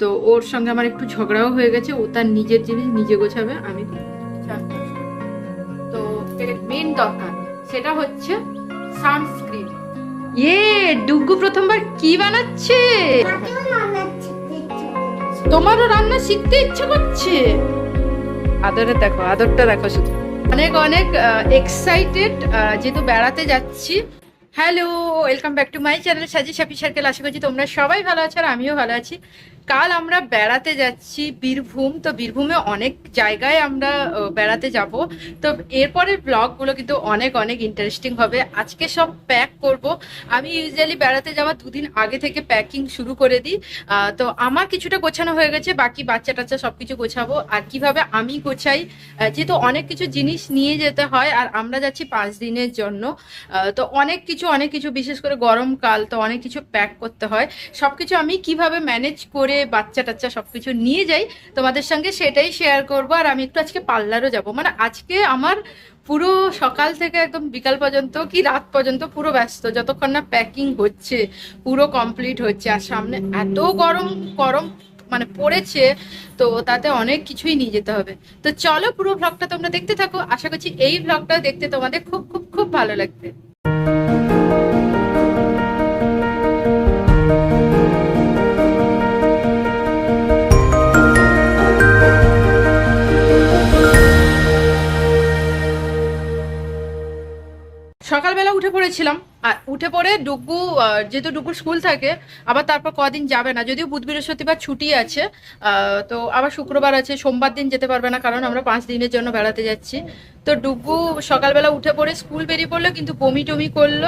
তো ওর সঙ্গে আমার একটু ঝগড়াও হয়ে গেছে ও তার নিজের জিনিস নিজে গোছাবে আমি তো মেন দরকার সেটা হচ্ছে সানস্ক্রিন ইয়ে ডুগু প্রথমবার কি বানাচ্ছে? তোমারও রান্না শিখতে ইচ্ছে করছে? আদরে দেখো আদরটা দেখো শুধু। অনেক অনেক এক্সাইটেড যেহেতু বেড়াতে যাচ্ছি। Hello welcome back to my channel Saji Sapi Circle আশা করছি তোমরা সবাই ভালো আছো আর আমিও ভালো আছি। কাল আমরা বেড়াতে যাচ্ছি বীরভূম। তো বীরভূমে অনেক জায়গায় আমরা বেড়াতে যাব। তো এরপরে ব্লগগুলো কিন্তু অনেক অনেক ইন্টারেস্টিং হবে। আজকে সব প্যাক করব। আমি ইউজুয়ালি বেড়াতে যাওয়ার দুদিন আগে থেকে প্যাকিং শুরু করে দিই। তো আমার কিছুটা গোছানো হয়ে গেছে, বাকি বাচ্চা টাচ্চা সব কিছু গোছাবো। আর কীভাবে আমি গোছাই যেহেতু অনেক কিছু জিনিস নিয়ে যেতে হয়, আর আমরা যাচ্ছি পাঁচ দিনের জন্য। তো অনেক কিছু অনেক কিছু, বিশেষ করে গরমকাল, তো অনেক কিছু প্যাক করতে হয়। সব কিছু আমি কীভাবে ম্যানেজ করে বাচ্চা টাচ্চা সবকিছু নিয়ে যাই, তোমাদের সঙ্গে সেটাই শেয়ার করব। আর আমি একটু আজকে পার্লারও যাব। মানে আজকে আমার পুরো সকাল থেকে একদম বিকাল পর্যন্ত কি রাত পর্যন্ত পুরো ব্যস্ত। যতক্ষণ না প্যাকিং হচ্ছে, পুরো কমপ্লিট হচ্ছে, আর সামনে এত গরম গরম মানে পড়েছে, তো তাতে অনেক কিছুই নিয়ে যেতে হবে। তো চলো পুরো ভ্লগটা তোমরা দেখতে থাকো। আশা করছি এই ভ্লগটা দেখতে তোমাদের খুব খুব খুব ভালো লাগবে। পড়েছিলাম আর উঠে পড়ে ডুগু যেহেতু ডুগুর স্কুল থাকে, আবার তারপর কদিন যাবে না। যদিও বুধ বৃহস্পতিবার ছুটি আছে তো আবার শুক্রবার আছে, সোমবার দিন যেতে পারবে না, কারণ আমরা পাঁচ দিনের জন্য বেড়াতে যাচ্ছি। তো ডুগু সকালবেলা উঠে পড়ে স্কুল বেরিয়ে পড়ল, কিন্তু বমি টমি করল।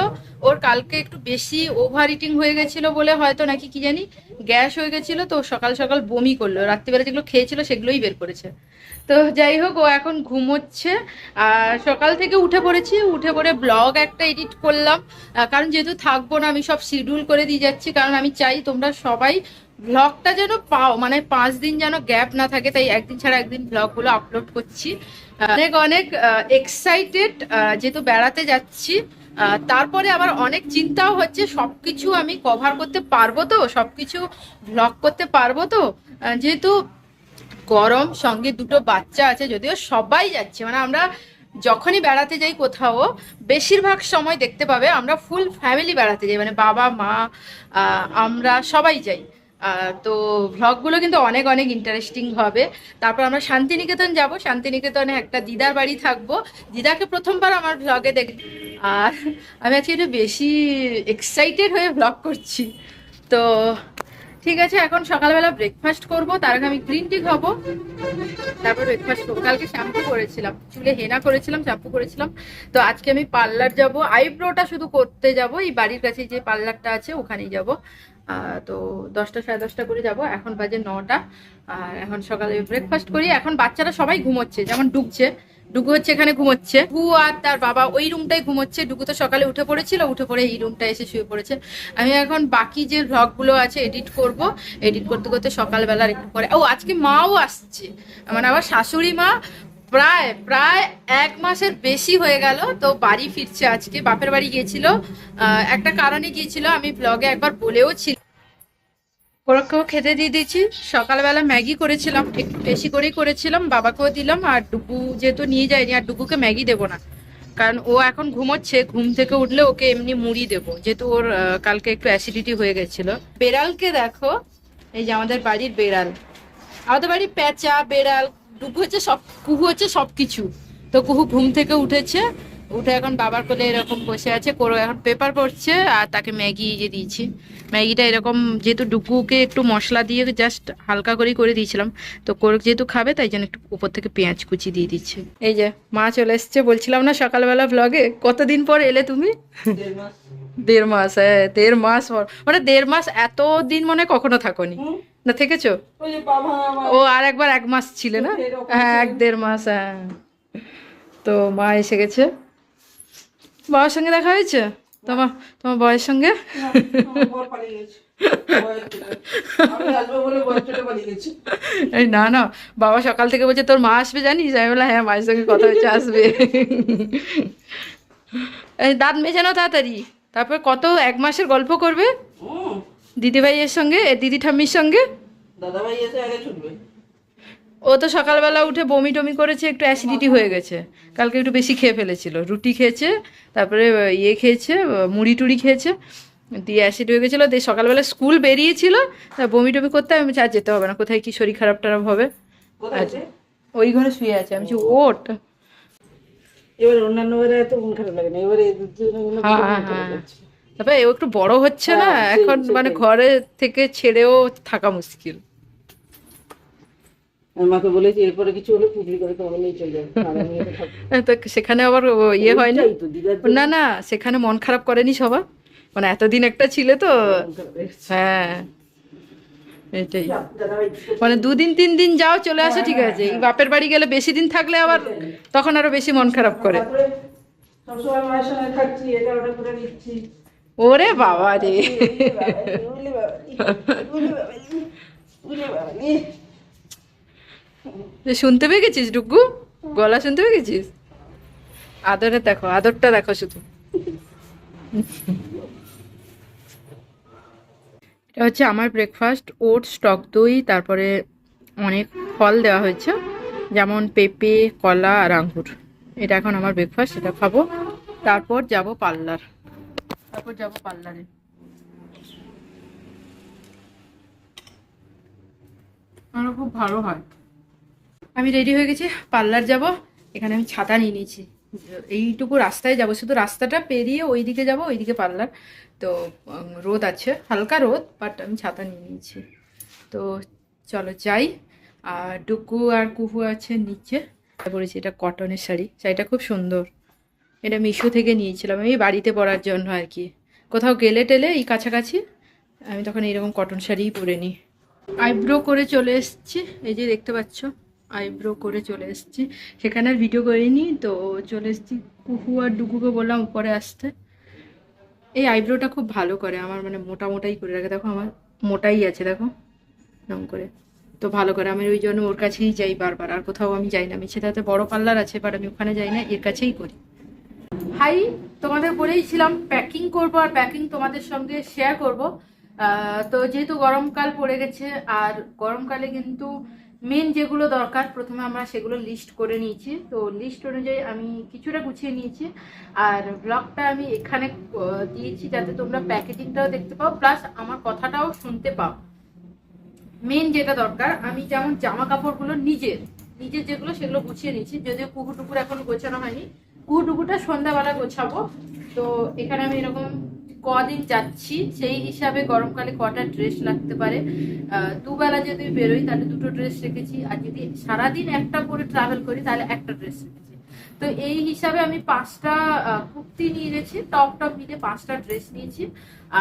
ওর কালকে একটু বেশি ওভার ইটিং হয়ে গেছিল বলে হয়তো নাকি কি জানি গ্যাস হয়ে গেছিল, তো সকাল সকাল বমি করল। রাত্রিবেলা যেগুলো খেয়েছিল সেগুলোই বের করেছে। তো যাই হোক, ও এখন ঘুমোচ্ছে। আর সকাল থেকে উঠে পড়েছি, উঠে পড়ে ব্লগ একটা এডিট করলাম। কারণ যেহেতু থাকব না, আমি সব শিডিউল করে দিয়ে যাচ্ছি, কারণ আমি চাই তোমরা সবাই ব্লগটা যেন পাও মানে পাঁচ দিন যেন গ্যাপ না থাকে, তাই একদিন ছাড়া একদিন ব্লগগুলো আপলোড করছি। অনেক অনেক এক্সাইটেড যেহেতু বেড়াতে যাচ্ছি তারপরে আবার অনেক চিন্তাও হচ্ছে সব কিছু আমি কভার করতে পারব তো সব কিছু ব্লগ করতে পারব তো। যেহেতু গরম, সঙ্গে দুটো বাচ্চা আছে, যদিও সবাই যাচ্ছে মানে আমরা যখনই বেড়াতে যাই কোথাও, বেশিরভাগ সময় দেখতে পাবে আমরা ফুল ফ্যামিলি বেড়াতে যাই মানে বাবা, মা আমরা সবাই যাই। তো ভ্লগগুলো কিন্তু অনেক অনেক ইন্টারেস্টিং হবে। তারপর আমরা শান্তিনিকেতন যাব। শান্তিনিকেতনে একটা দিদার বাড়ি থাকব। দিদাকে প্রথমবার আমার ভ্লগে দেখ আর আমি আজকে একটু বেশি এক্সাইটেড হয়ে ভ্লগ করছি। তো ঠিক আছে, এখন সকালবেলা ব্রেকফাস্ট করব। তার আগে আমি গ্রিন টি খাব। তারপর ব্রেকফাস্ট করব। কালকে শ্যাম্পু করেছিলাম। চুলে হেনা করেছিলাম শ্যাম্পু করেছিলাম। তো আজকে আমি পার্লার যাব। আইব্রোটা শুধু করতে যাব। এই বাড়ির কাছে যে পার্লারটা আছে, ওখানেই যাব। তো দশটা সাড়ে দশটা করে যাব। এখন বাজে নটা। আর এখন সকালে ব্রেকফাস্ট করি। এখন বাচ্চারা সবাই ঘুমোচ্ছে। যেমন ডুবছে। ডুগু হচ্ছে, এখানে ঘুমোচ্ছে। ডুগু আর তার বাবা ওই রুমটাই ঘুমোচ্ছে। ডুগু তো সকালে উঠে পড়েছিল। উঠে পড়ে এই রুমটা এসে শুয়ে পড়েছে। আমি এখন বাকি যে ভ্লগগুলো আছে এডিট করব। এডিট করতে করতে সকালবেলার একটু পরে। ও, আজকে মাও আসছে। মানে আমার শাশুড়ি মা প্রায় প্রায় এক মাসের বেশি হয়ে গেল। তো বাড়ি ফিরছে আজকে। বাপের বাড়ি গিয়েছিল। একটা কারণে গিয়েছিল। আমি ব্লগে একবার বলেও ছিল ওরকেও খেতে দিয়ে দিয়েছি। সকালবেলা ম্যাগি করেছিলাম, একটু বেশি করেই করেছিলাম, বাবাকেও দিলাম, আর ডুবু যেহেতু নিয়ে যায়নি, আর ডুবুকে ম্যাগি দেবো না। কারণ ও এখন ঘুমোচ্ছে, ঘুম থেকে উঠলে ওকে এমনি মুড়ি দেবো। যেহেতু ওর কালকে একটু অ্যাসিডিটি হয়ে গেছিল। বেড়ালকে দেখো, এই যে আমাদের বাড়ির বেড়াল। আমাদের বাড়ির পেঁচা, বেড়াল ডুবু হচ্ছে সব, কুহু হচ্ছে সব কিছু তো কুহু ঘুম থেকে উঠেছে উঠে এখন বাবার কোলে এরকম বসে আছে করো এখন পেপার পড়ছে আর তাকে ম্যাগি যে দিয়েছি। ম্যাগিটা এরকম যেহেতু ডুগুকে একটু মশলা দিয়ে জাস্ট হালকা করেই করে দিয়েছিলাম তো করে যেহেতু খাবে তাই জন্য একটু উপর থেকে পেঁয়াজ কুচি দিয়ে দিচ্ছে। এই যে মা চলে এসছে বলছিলাম না সকালবেলা ব্লগে কতদিন পর এলে তুমি? দেড় মাস। হ্যাঁ দেড় মাস পর। মানে দেড় মাস এত দিন মনে কখনো থাকোনি। না থেকেছো? ও আর একবার এক মাস ছিল না? হ্যাঁ এক দেড় মাস হ্যাঁ। তো মা এসে গেছে। বাবার সঙ্গে দেখা হয়েছে? তোমার তোমার বয়ের সঙ্গে? এই না না বাবা সকাল থেকে বলছে তোর মা আসবে জানিস? আমি বললাম হ্যাঁ মায়ের সঙ্গে কথা হচ্ছে আসবে। এই দাঁত মেজে নাও তাড়াতাড়ি। তারপর কত এক মাসের গল্প করবে? দিদিভাইয়ের সঙ্গে দিদি ঠাম্মির সঙ্গে? দাদাভাই এসে আগে ছুটবে ও তো সকালবেলা উঠে বমি টমি করেছে একটু অ্যাসিডিটি হয়ে গেছে। কালকে একটু বেশি খেয়ে ফেলেছিল। রুটি খেয়েছে তারপরে ইয়ে খেয়েছে মুড়ি টুড়ি খেয়েছে দিয়ে অ্যাসিড হয়ে গেছিল। দিয়ে সকালবেলা স্কুল বেরিয়েছিল তা বমি টমি করতে আমি আর যেতে হবে না কোথায় কি শরীর খারাপ টারাপ হবে? ওই ঘরে শুয়ে আছে আমি ওট এবার অন্যান্য এত মন খারাপ লাগে না এবারে এই দুজনে মিলে হ্যাঁ, হ্যাঁ, ও একটু বড় হচ্ছে না হ্যাঁ, এখন মানে। ঘরে থেকে ছেড়েও থাকা মুশকিল। মাকে বলেছি এরপরে কিছু হলে পুজলি করে তোমাকে নিয়ে চলে যাবে। সেখানে আবার ইয়ে হয় না না না সেখানে মন খারাপ করেনি সবার? মানে এতদিন একটা ছিলে তো হয়ে এটাই। মানে দুদিন তিন দিন যাও চলে আসো ঠিক আছে। এই বাপের বাড়ি গেলে বেশি দিন থাকলে আবার তখন আরও বেশি মন খারাপ করে। ওরে বাবা রে। শুনতে পেয়ে গেছিস, ডুগু? গলা শুনতে পেয়ে গেছিস? আদরে দেখো, আদরটা দেখো শুধু। এটা হচ্ছে আমার ব্রেকফাস্ট ওটস, টক দই, তারপরে অনেক ফল দেওয়া হয়েছে, যেমন পেঁপে, কলা আর আঙ্গুর। এটা এখন আমার ব্রেকফাস্ট এটা খাব। তারপর যাব পার্লার। তারপর যাব পার্লারে। আরও খুব ভালো হয়। আমি রেডি হয়ে গেছি পার্লার যাব, এখানে আমি ছাতা নিয়ে নিয়েছি। এইটুকু রাস্তায় যাব, শুধু রাস্তাটা পেরিয়ে ওইদিকে যাব, ওইদিকে পার্লার তো রোদ আছে, হালকা রোদ বাট আমি ছাতা নিয়ে নিয়েছি। তো, চলো যাই। আর ডুকু আর কুহু আছে নিচে। পরেছি, এটা কটনের শাড়ি। শাড়িটা খুব সুন্দর। এটা মিশো থেকে নিয়েছিলাম আমি বাড়িতে পরার জন্য আর কি। কোথাও গেলে টেলে এই কাছাকাছি, আমি তখন এইরকম কটন শাড়িই পরে নিই। আইব্রো করে চলে এসেছি, এই যে দেখতে পাচ্ছ। আইব্রো করে চলে এসেছি। সেখানে আর ভিডিও করিনি, তো চলে এসেছি কুহু আর ডুকুকে বললাম উপরে আসতে। এই আইব্রোটা খুব ভালো করে, আমার মানে মোটা মোটাই করে রাখে। দেখো আমার মোটাই আছে, দেখো, এরকম করে। তো ভালো করে, আমি ওই জন্য ওর কাছেই যাই বারবার, আর কোথাও আমি যাই না। আমি সেটাতে বড় পার্লার আছে বাট আমি ওখানে যাই না, এর কাছেই করি। হাই তোমাদের বলেইছিলাম প্যাকিং করব, আর প্যাকিং তোমাদের সঙ্গে শেয়ার করব। তো যেহেতু গরমকাল পড়ে গেছে, আর গরমকালে কিন্তু মেন যেগুলো দরকার, প্রথমে আমরা সেগুলো লিস্ট করে নিয়েছি। তো লিস্ট অনুযায়ী আমি কিছুটা গুছিয়ে নিয়েছি। আর ব্লগটা আমি এখানে দিয়েছি যাতে তোমরা প্যাকেজিংটাও দেখতে পাও প্লাস আমার কথাটাও শুনতে পাও। মেন যেটা দরকার, আমি যেমন জামা কাপড়গুলো নিজের নিজের যেগুলো সেগুলো গুছিয়ে নিয়েছি। যদিও কুকুর টুকুর এখন গোছানো হয়নি কুকুর টুকুরটা সন্ধ্যাবেলা গোছাবো। তো এখানে আমি এরকম কদিন যাচ্ছি, সেই হিসাবে গরমকালে কটা ড্রেস লাগতে পারে? দুবেলা যদি বেরোই, তাহলে দুটো ড্রেস রেখেছি। আর যদি সারাদিন একটা করে ট্রাভেল করি, তাহলে একটা ড্রেস রেখেছি। তো এই হিসাবে আমি পাঁচটা কুর্তি নিয়ে গেছি টপ টপ মিলে পাঁচটা ড্রেস নিয়েছি।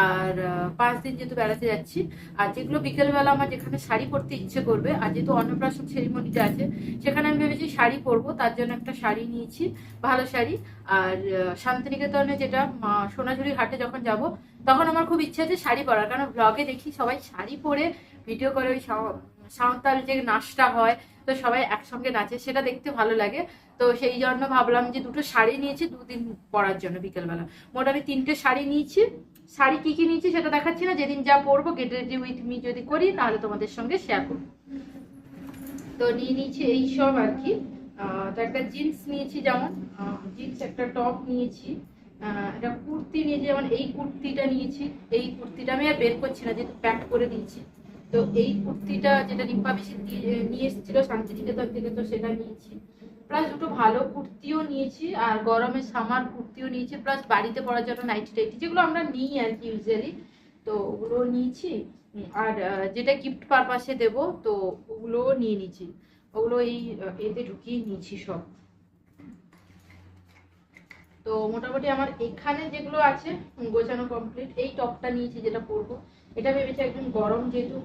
আর পাঁচ দিন যেহেতু বেড়াতে যাচ্ছি, আর যেগুলো বিকেলবেলা আমার যেখানে শাড়ি পরতে ইচ্ছে করবে, আর যেহেতু অন্নপ্রাশন সেরিমনিটা আছে, সেখানে আমি ভেবেছি শাড়ি পরবো, তার জন্য একটা শাড়ি নিয়েছি, ভালো শাড়ি। আর শান্তিনিকেতনে যেটা সোনাঝুরি হাটে যখন যাব, তখন আমার খুব ইচ্ছে আছে শাড়ি পরার। কারণ ব্লগে দেখি সবাই শাড়ি পরে ভিডিও করে ওই সাঁওতাল যে নাচটা হয়, তো সবাই একসঙ্গে নাচে, সেটা দেখতে ভালো লাগে। তো সেই জন্য ভাবলাম যে দুটো শাড়ি নিয়েছি দুদিন পরার জন্য বিকেলবেলা। মোট আমি তিনটে শাড়ি নিয়েছি। শাড়ি কি কি নিয়েছি সেটা দেখাচ্ছি না, যেদিন যা পরবো গেট রেডি উইথ মি যদি করি, তাহলে তোমাদের সঙ্গে শেয়ার করব। তো নিয়ে নিয়েছি এই সব আর কি। তো একটা জিন্স নিয়েছি যেমন জিন্স একটা টপ নিয়েছি। একটা কুর্তি নিয়েছি, যেমন এই কুর্তিটা নিয়েছি। এই কুর্তিটা আমি আর বের করছি না, যেহেতু প্যাক করে দিয়েছি। তো এই কুর্তিটা যেটা রিম্পা বেশি নিয়ে এসেছিল, শান্তিনিকেতন থেকে তো সেটা নিয়েছি। প্লাস দুটো ভালো কুর্তিও নিয়েছি, আর গরমে সামার কুর্তিও নিয়েছি, প্লাস বাড়িতে পরার জন্য নাইটি টাইটি, যেগুলো আমরা নিই আর কি ইউজুয়ালি তো ওগুলো নিয়েছি। আর যেটা গিফট পারপাসে দেব, তো ওগুলোও নিয়ে নিয়েছি। ওগুলো এই এতে ঢুকিয়ে নিয়েছি সব। তো মোটামুটি আমার এখানে যেগুলো আছে, গোছানো কমপ্লিট এই টপটা নিয়েছি যেটা পরবো। এটা ভেবেছি একদম গরম যেহেতু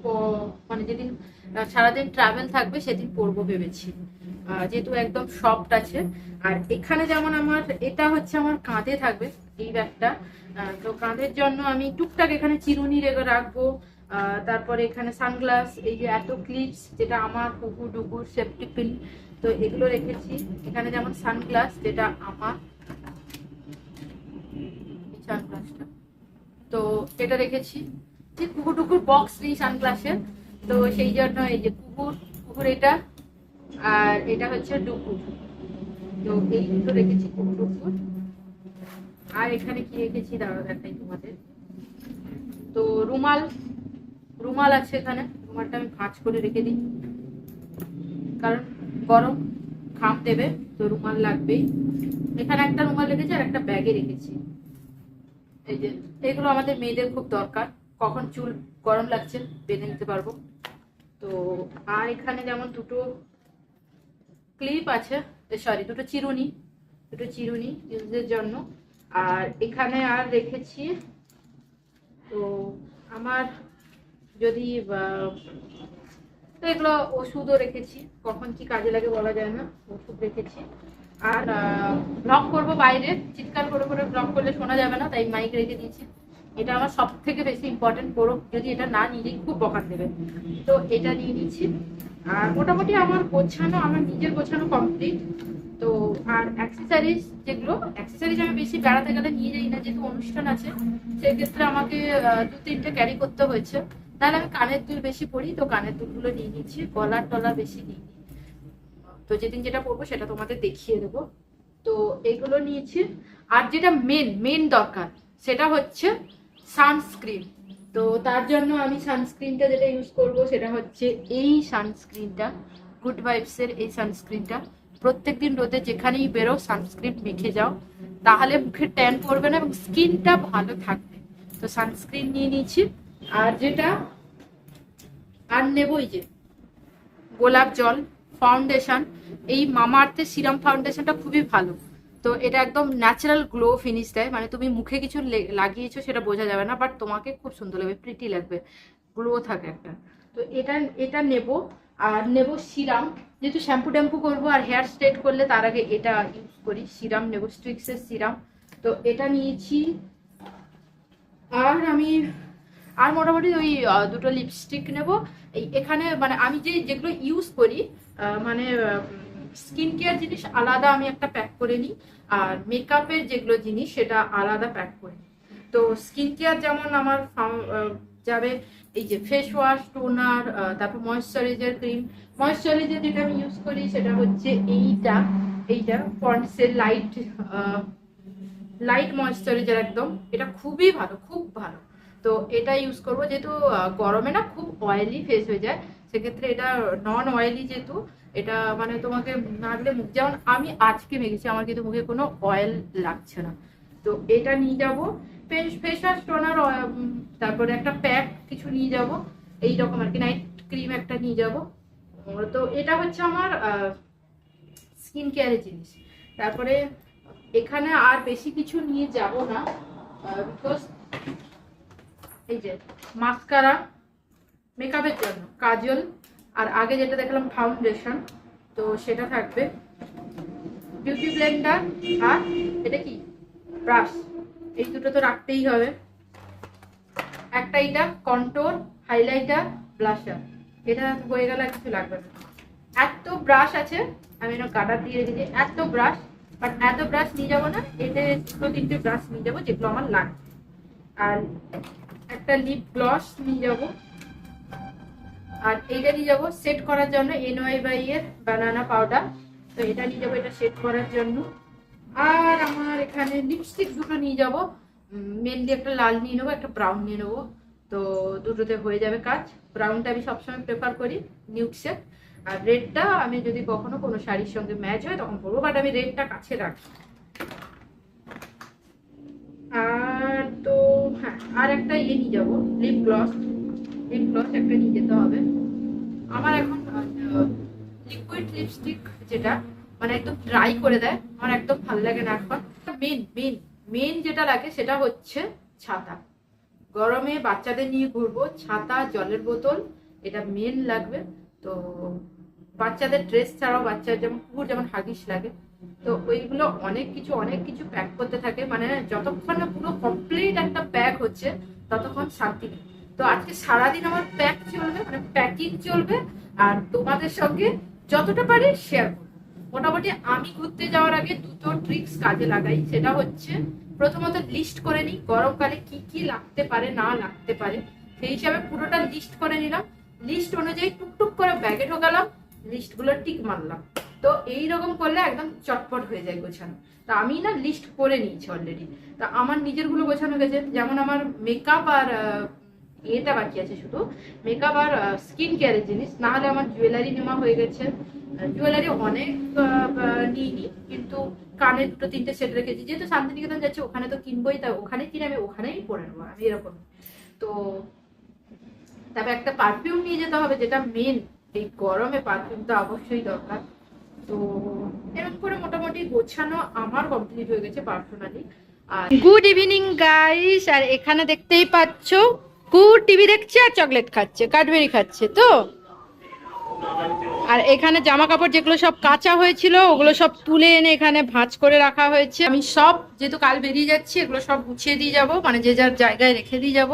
মানে যেদিন সারাদিন ট্রাভেল থাকবে সেদিন পরবো ভেবেছি। যেহেতু একদম সফট আছে। আর এখানে যেমন আমার, এটা হচ্ছে আমার কাঁধে থাকবে এই ব্যাগটা। তো কাঁধের জন্য আমি টুকটাক এখানে চিরুনি রেখে রাখব। তারপরে এখানে সানগ্লাস এই যে এত ক্লিপস যেটা আমার কুকুর, ডুকুর সেফটি পিন তো এগুলো রেখেছি। এখানে যেমন সানগ্লাস যেটা আমার সানগ্লাসটা তো এটা রেখেছি। ঠিক কুকুর টুকুর বক্স নেই সানগ্লাসের তো সেই জন্য এই যে কুকুর কুকুর এটা, আর এটা হচ্ছে ডুকুর তো এই দুটো রেখেছি কুকুর ডুকুর আর এখানে কি রেখেছি? দাঁড়া দেখাই তোমাদের। তো রুমাল রুমাল আছে এখানে। রুমালটা আমি ভাঁজ করে রেখে দিই। কারণ গরম খাম দেবে, তো রুমাল লাগবেই। এখানে একটা রুমাল রেখেছি আর একটা ব্যাগে রেখেছি। এই যে, এগুলো আমাদের মেয়েদের খুব দরকার। কখন চুল গরম লাগছে বেঁধে নিতে পারব। তো আর এখানে যেমন দুটো ক্লিপ আছে সরি দুটো চিরুনি দুটো চিরুনি ইউজের জন্য। আর এখানে আর রেখেছি তো আমার যদি তো এগুলো ওষুধও রেখেছি, কখন কি কাজে লাগে বলা যায় না, ওষুধ রেখেছি। আর ব্লগ করব বাইরে, চিৎকার করে করে ব্লগ করলে শোনা যাবে না, তাই মাইক রেখে দিয়েছি। এটা আমার সব থেকে বেশি ইম্পর্টেন্ট করো যদি এটা না নিলে খুব বকান দেবে। তো এটা নিয়ে নিচ্ছি। আর মোটামুটি আমার গোছানো, আমার নিজের গোছানো কমপ্লিট তো আর অ্যাক্সেসারিজ যেগুলো অ্যাক্সেসারিজ আমি বেশি বেড়াতে গেলে নিয়ে যাই না, যেহেতু অনুষ্ঠান আছে, সেক্ষেত্রে আমাকে দু, তিনটে ক্যারি করতে হয়েছে। তাহলে আমি কানের দুল বেশি পরি, তো কানের দুলগুলো নিয়ে নিচ্ছি, গলার টলা বেশি নিই তো যেদিন যেটা পরবো সেটা তোমাদের দেখিয়ে দেবো। তো এগুলো নিয়েছি। আর যেটা মেন মেন দরকার, সেটা হচ্ছে সানস্ক্রিন। তো তার জন্য আমি সানস্ক্রিনটা যেটা ইউজ করব সেটা হচ্ছে এই সানস্ক্রিনটা গুড ভাইবসের এই সানস্ক্রিনটা। প্রত্যেকদিন রোদে যেখানেই বেরো সানস্ক্রিন মেখে যাও। তাহলে মুখে ট্যান পড়বে না এবং স্কিনটা ভালো থাকবে। তো সানস্ক্রিন নিয়ে নিয়েছি আর যেটা আর নেব এই যে গোলাপ জল ফাউন্ডেশন এই মামা আর্থের সিরাম ফাউন্ডেশনটা খুবই ভালো। তো এটা একদম ন্যাচারাল গ্লো ফিনিশ দেয়। মানে তুমি মুখে কিছু লাগিয়েছো সেটা বোঝা যাবে না বাট তোমাকে খুব সুন্দর লাগবে প্রিটি লাগবে। গ্লো থাকে একটা। তো এটা এটা নেব, আর নেব সিরাম যেহেতু শ্যাম্পু ট্যাম্পু করব আর হেয়ার স্ট্রেট করলে তার আগে এটা ইউজ করি। সিরাম নেব স্ট্রিক্সের সিরাম তো এটা নিয়েছি। আর আমি, আর মোটামুটি ওই দুটো লিপস্টিক নেব। এই এখানে মানে আমি যে, যেগুলো ইউজ করি মানে স্কিন কেয়ার জিনিস আলাদা আমি একটা প্যাক করে নিই, আর মেকআপের যেগুলো জিনিস সেটা আলাদা প্যাক করে নিই। তো স্কিন কেয়ার যেমন আমার যাবে এই যে ফেস ওয়াশ টোনার তারপর ময়শ্চারাইজার ক্রিম ময়শ্চারাইজার যেটা আমি ইউজ করি সেটা হচ্ছে এইটা এইটা পন্ডসের লাইট লাইট ময়শ্চারাইজার একদম। এটা খুবই ভালো, খুব ভালো। তো এটা ইউজ করব, যেহেতু গরমে না খুব অয়েলি ফেস হয়ে যায়। সেক্ষেত্রে এটা নন অয়েলি যেহেতু, এটা মানে তোমাকে মাখলে মুখ, যেমন আমি আজকে মেখেছি, আমার কিন্তু মুখে কোনো অয়েল লাগছে না। তো এটা নিয়ে যাব। ফেস ওয়াশ টোনার তারপরে একটা প্যাক কিছু নিয়ে যাব। এই রকম আর কি নাইট ক্রিম একটা নিয়ে যাব। তো এটা হচ্ছে আমার স্কিন কেয়ারের জিনিস। তারপরে এখানে আর বেশি কিছু নিয়ে যাব না বিকজ এই যে মাস্কারা মেকআপের জন্য, কাজল, আর আগে যেটা দেখলাম ফাউন্ডেশন তো সেটা থাকবে বিউটি ব্লেন্ডার আর এটা কি? ব্রাশ এই দুটো তো রাখতেই হবে। একটা এটা কন্টোর হাইলাইটার ব্লাশার এটা হয়ে গেলে কিছু লাগবে না। এত ব্রাশ আছে, আমি এর কাটার দিয়ে রেখেছি, এত ব্রাশ বাট এত ব্রাশ নিয়ে যাব না, এতে দুটো তিনটে ব্রাশ নিয়ে যাব, যেগুলো আমার লাগবে। আর একটা লিপ গ্লস নিয়ে যাব। আর এইটা নিয়ে যাব সেট করার জন্য এনওয়াই বাই এর বানানা পাউডার তো এটা নিয়ে যাব, এটা সেট করার জন্য। আর আমার এখানে লিপস্টিক দুটো নিয়ে যাব। মেনলি একটা লাল নিয়ে নেব, একটা ব্রাউন নিয়ে নেব। তো দুটোতে হয়ে যাবে কাজ। ব্রাউনটা আমি সবসময় প্রেফার করি নিউড সেট আর রেডটা আমি যদি কখনো কোনো শাড়ির সঙ্গে ম্যাচ হয়, তখন পরবো। বাট আমি রেডটা কাছে রাখি আর তো হ্যাঁ আর একটা ইয়ে নিয়ে যাব লিপ গ্লস লিপ গ্লস একটা নিয়ে যেতে হবে। আমার এখন লিকুইড লিপস্টিক যেটা মানে একদম ড্রাই করে দেয়, আমার একদম ভালো লাগে না এখন। মেন মেন মেন যেটা লাগে সেটা হচ্ছে ছাতা। গরমে বাচ্চাদের নিয়ে ঘুরবো, ছাতা, জলের বোতল, এটা মেন লাগবে। তো বাচ্চাদের ড্রেস ছাড়াও বাচ্চার যেমন কুকুর যেমন হাগিস লাগে। তো ওইগুলো অনেক কিছু অনেক কিছু প্যাক করতে থাকে। মানে যতক্ষণ না পুরো কমপ্লিট একটা প্যাক হচ্ছে, ততক্ষণ শান্তি নেই। তো আজকে সারাদিন আমার প্যাক চলবে মানে প্যাকিং চলবে, আর তোমাদের সঙ্গে যতটা পারি শেয়ার করব। মোটামুটি আমি ঘুরতে যাওয়ার আগে দুটো ট্রিক্স কাজে লাগাই, সেটা হচ্ছে প্রথমত লিস্ট করে নিই, গরমকালে কি কি লাগতে পারে, না লাগতে পারে, সেই হিসাবে পুরোটা লিস্ট করে নিলাম। লিস্ট অনুযায়ী টুকটুক করে ব্যাগে ঢোকালাম লিস্টগুলো টিক মারলাম। তো এই রকম করলে একদম চটপট হয়ে যায় গোছানো। তা আমি না লিস্ট করে নিয়েছি অলরেডি তা আমার নিজেরগুলো গোছানো গেছে, যেমন আমার মেকআপ আর এটা বাকি আছে শুধু। মেকআপ আর স্কিন কেয়ারের জিনিস। না হলে আমার জুয়েলারি নেওয়া হয়ে গেছে। জুয়েলারি অনেক নিইনি। কিন্তু কানে দুটো তিনটে সেট রেখেছি। যেহেতু শান্তিনিকেতন যাচ্ছে, ওখানে তো কিনবোই, তা ওখানে কিনে আমি ওখানেই পরে নেব, আমি এরকম। তো তারপর একটা পারফিউম নিয়ে যেতে হবে, যেটা মেন এই গরমে পারফিউমটা অবশ্যই দরকার। তো এরকম করে মোটামুটি গোছানো আমার কমপ্লিট হয়ে গেছে পার্সোনালি আর গুড ইভিনিং গাইস আর এখানে দেখতেই পাচ্ছ কু টিভি দেখছে আর চকলেট খাচ্ছে, কাঠবেরি খাচ্ছে তো? আর এখানে জামা কাপড় যেগুলো সব কাঁচা হয়েছিল, ওগুলো সব তুলে এনে এখানে ভাঁজ করে রাখা হয়েছে। আমি সব, যেহেতু কাল বেরিয়ে যাচ্ছি, এগুলো সব গুছিয়ে দিয়ে যাব মানে যে যার জায়গায় রেখে দিয়ে যাব।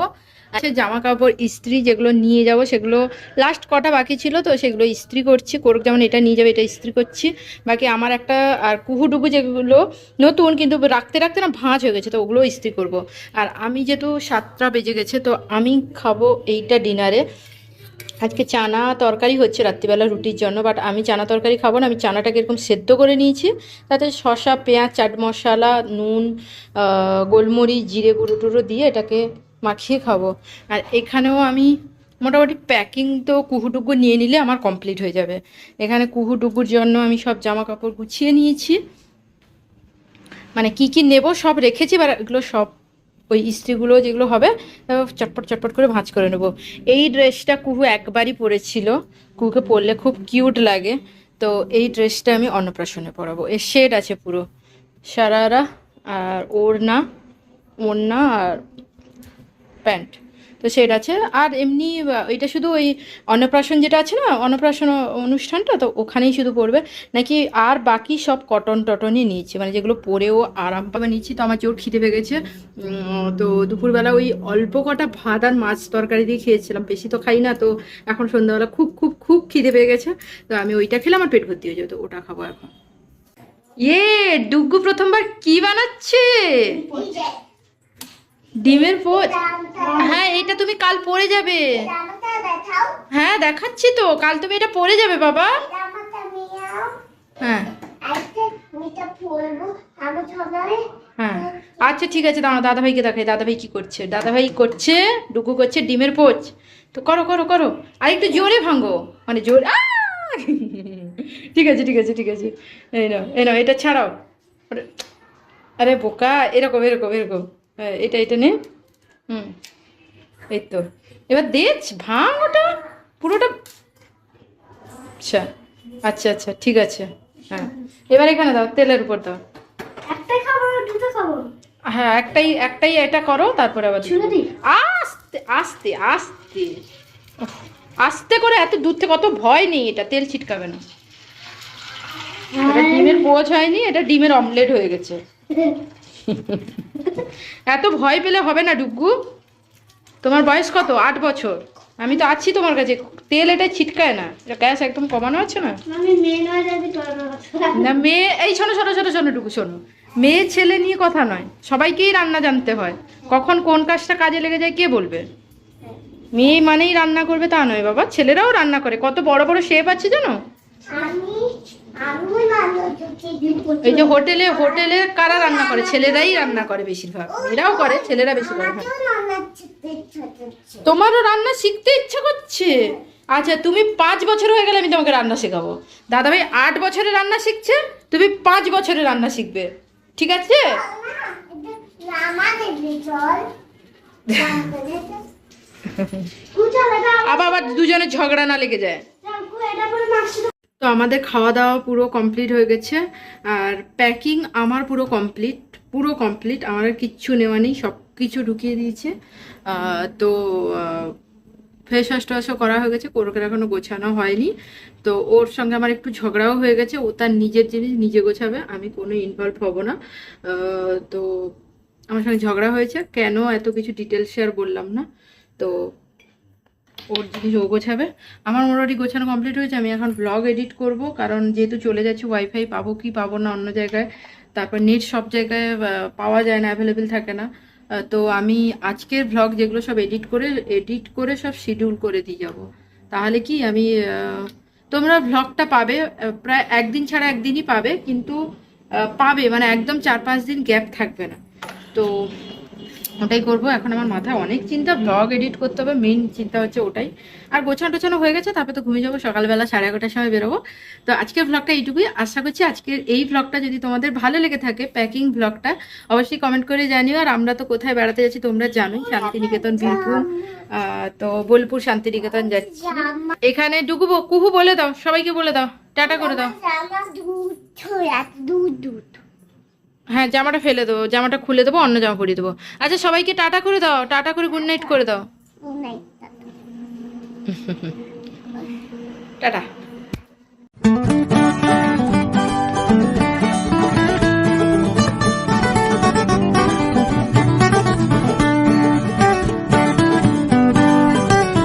আছে জামা কাপড় ইস্ত্রি যেগুলো নিয়ে যাব, সেগুলো লাস্ট কটা বাকি ছিল তো, সেগুলো ইস্ত্রি করছি, করুক যেমন এটা নিয়ে যাবে, এটা ইস্ত্রি করছি। বাকি আমার একটা, আর কুহুডুবু যেগুলো নতুন, কিন্তু রাখতে রাখতে না ভাঁজ হয়ে গেছে, তো ওগুলো ইস্ত্রি করব। আর আমি যেহেতু সাতটা বেজে গেছে, তো আমি খাব এইটা ডিনারে আজকে চানা তরকারি হচ্ছে রাত্রিবেলা রুটির জন্য বাট আমি চানা তরকারি খাব না, আমি চানাটাকে এরকম সেদ্ধ করে নিয়েছি। তাতে শসা, পেঁয়াজ, চাট মশলা, নুন গোলমরিচ, জিরে গুঁড়ো টুড়ো দিয়ে এটাকে মাখিয়ে খাব। আর এখানেও আমি মোটামুটি প্যাকিং তো কুহুটুকু নিয়ে নিলে আমার কমপ্লিট হয়ে যাবে। এখানে কুহুটুকুর জন্য আমি সব জামা কাপড় গুছিয়ে নিয়েছি। মানে কি কি নেব সব রেখেছি এবার এগুলো সব ওই ইস্ত্রিগুলো যেগুলো হবে চটপট চটপট করে ভাঁজ করে নেব। এই ড্রেসটা কুহু একবারই পরেছিল। কুহুকে পরলে খুব কিউট লাগে। তো এই ড্রেসটা আমি অন্নপ্রাশনে পরাবো। এর শেড আছে পুরো। সারারা আর ওড়না ওড়না আর প্যান্ট। তো সেটা আছে। আর এমনি এটা শুধু ওই অন্নপ্রাশন যেটা আছে না, অন্নপ্রাশন অনুষ্ঠানটা, তো ওখানেই শুধু পড়বে। নাকি আর বাকি সব কটন টটনই নিয়েছি। মানে যেগুলো পরেও আরাম পাবে। নিচ্ছি তো আমার জোর খিদে পেয়ে গেছে তো দুপুরবেলা ওই অল্প কটা ভাত আর মাছ তরকারি দিয়ে খেয়েছিলাম। বেশি তো খাই না, তো এখন সন্ধ্যাবেলা খুব খুব খুব খিদে পেয়ে গেছে তো আমি ওইটা খেলে আমার পেট ভর্তি হয়ে যাবে, তো ওটা খাব এখন। ইয়ে ডুগ্গু প্রথমবার কি বানাচ্ছে? ডিমের পোচ হ্যাঁ এটা তুমি কাল পরে যাবে। হ্যাঁ দেখাচ্ছি তো। কাল তুমি এটা পরে যাবে বাবা। হ্যাঁ। হ্যাঁ। আচ্ছা ঠিক আছে দাঁড়াও দাদাভাইকে দেখাই। দাদাভাই কি করছে? দাদাভাই করছে ডুকু করছে ডিমের পোচ। তো করো করো করো। আর একটু জোরে ভাঙো। মানে জোরে! ঠিক আছে ঠিক আছে ঠিক আছে। এই নাও এই নাও এটা ছাড়াও। আরে বোকা এরকম এরকম এরকম। এটা এটা নে। হুম এই তো। এবার দেখ ভাঙ ওটা পুরোটা। আচ্ছা আচ্ছা আচ্ছা ঠিক আছে। হ্যাঁ এবার এখানে দাও তেলের উপর দাও। একটা খাব দুটো খাব। হ্যাঁ একটাই একটাই এটা করো তারপরে আবার আস্তে আস্তে আস্তে। আস্তে করে এত দূর থেকে কত ভয় নেই এটা তেল ছিটকাবে না। এটা ডিমের পোচ হয়নি এটা ডিমের অমলেট হয়ে গেছে। এত ভয় পেলে হবে না ডুগ্গু তোমার বয়স কত? আট বছর। আমি তো আছি তোমার কাছে। তেল এটা ছিটকায় না। এটা গ্যাস একদম কমানো আছে না? না মেয়ে এই শোনো শোনো শোনো শোনো টুকু শোনো। মেয়ে ছেলে নিয়ে কথা নয়। সবাইকেই রান্না জানতে হয়। কখন কোন কাজটা কাজে লেগে যায় কে বলবে? মেয়ে মানেই রান্না করবে তা নয় বাবা। ছেলেরাও রান্না করে। কত বড় বড় শেফ আছে জানো? আমি এই যে হোটেলে হোটেলে কারা রান্না করে? ছেলেরাই রান্না করে বেশিরভাগ। এরাও করে, ছেলেরা বেশি করে হ্যাঁ। তোমারও রান্না শিখতে ইচ্ছা করছে? আচ্ছা তুমি পাঁচ বছর হয়ে গেলে আমি তোমাকে রান্না শেখাবো। দাদাভাই আট বছরে রান্না শিখছে, তুমি পাঁচ বছরে রান্না শিখবে। ঠিক আছে? আবার আবার দুজনে ঝগড়া না লেগে যায়। তো আমাদের খাওয়া দাওয়া পুরো কমপ্লিট হয়ে গেছে। আর প্যাকিং আমার পুরো কমপ্লিট পুরো কমপ্লিট আমার কিচ্ছু নেওয়া নেই সব কিছু ঢুকিয়ে দিয়েছে। তো ফেস ওয়াশ টোয়াশও করা হয়ে গেছে। কোরকের এখনও গোছানো হয়নি। তো ওর সঙ্গে আমার একটু ঝগড়াও হয়ে গেছে। ও তার নিজের জিনিস নিজে গোছাবে। আমি কোনো ইনভলভ হব না। তো আমার সঙ্গে ঝগড়া হয়েছে। কেন এত কিছু ডিটেলস শেয়ার বললাম না। তো ওর জিনিস ও গোছাবে। আমার মোটামুটি গোছানো কমপ্লিট হয়েছে, আমি এখন ব্লগ এডিট করব, কারণ যেহেতু চলে যাচ্ছে ওয়াইফাই পাবো কি পাবো না অন্য জায়গায়, তারপর নেট সব জায়গায় পাওয়া যায় না অ্যাভেলেবেল থাকে না। তো আমি আজকের ব্লগ যেগুলো সব এডিট করে এডিট করে সব শিডিউল করে দিয়ে যাব। তাহলে কি আমি তোমরা ভ্লগটা পাবে প্রায় একদিন ছাড়া একদিনই পাবে, কিন্তু পাবে মানে একদম চার পাঁচ দিন গ্যাপ থাকবে না। তো ওটাই করব। এখন আমার মাথায় অনেক চিন্তা ব্লগ এডিট করতে হবে মেইন চিন্তা হচ্ছে ওটাই। আর গোছানো টোছানো হয়ে গেছে, তারপরে তো ঘুমিয়ে যাব, সকালবেলা সাড়ে এগারোটার সময় বেরোবো। তো আজকের ব্লগটা এইটুকুই। আশা করছি আজকের এই ব্লগটা যদি তোমাদের ভালো লেগে থাকে প্যাকিং ব্লগটা অবশ্যই কমেন্ট করে জানিও। আর আমরা তো কোথায় বেড়াতে যাচ্ছি তোমরা জানোই, শান্তিনিকেতন বীরভূম তো বোলপুর শান্তিনিকেতন যাচ্ছি। এখানে ডুকু কুহু বলে দাও, সবাইকে বলে দাও, টাটা করে দাও। দুধ দুধ হ্যাঁ জামাটা ফেলে দেবো জামাটা খুলে দেবো অন্য জামা পরিয়ে দেবো। আচ্ছা সবাইকে টাটা করে দাও টাটা করে গুড নাইট করে দাও। টাটা।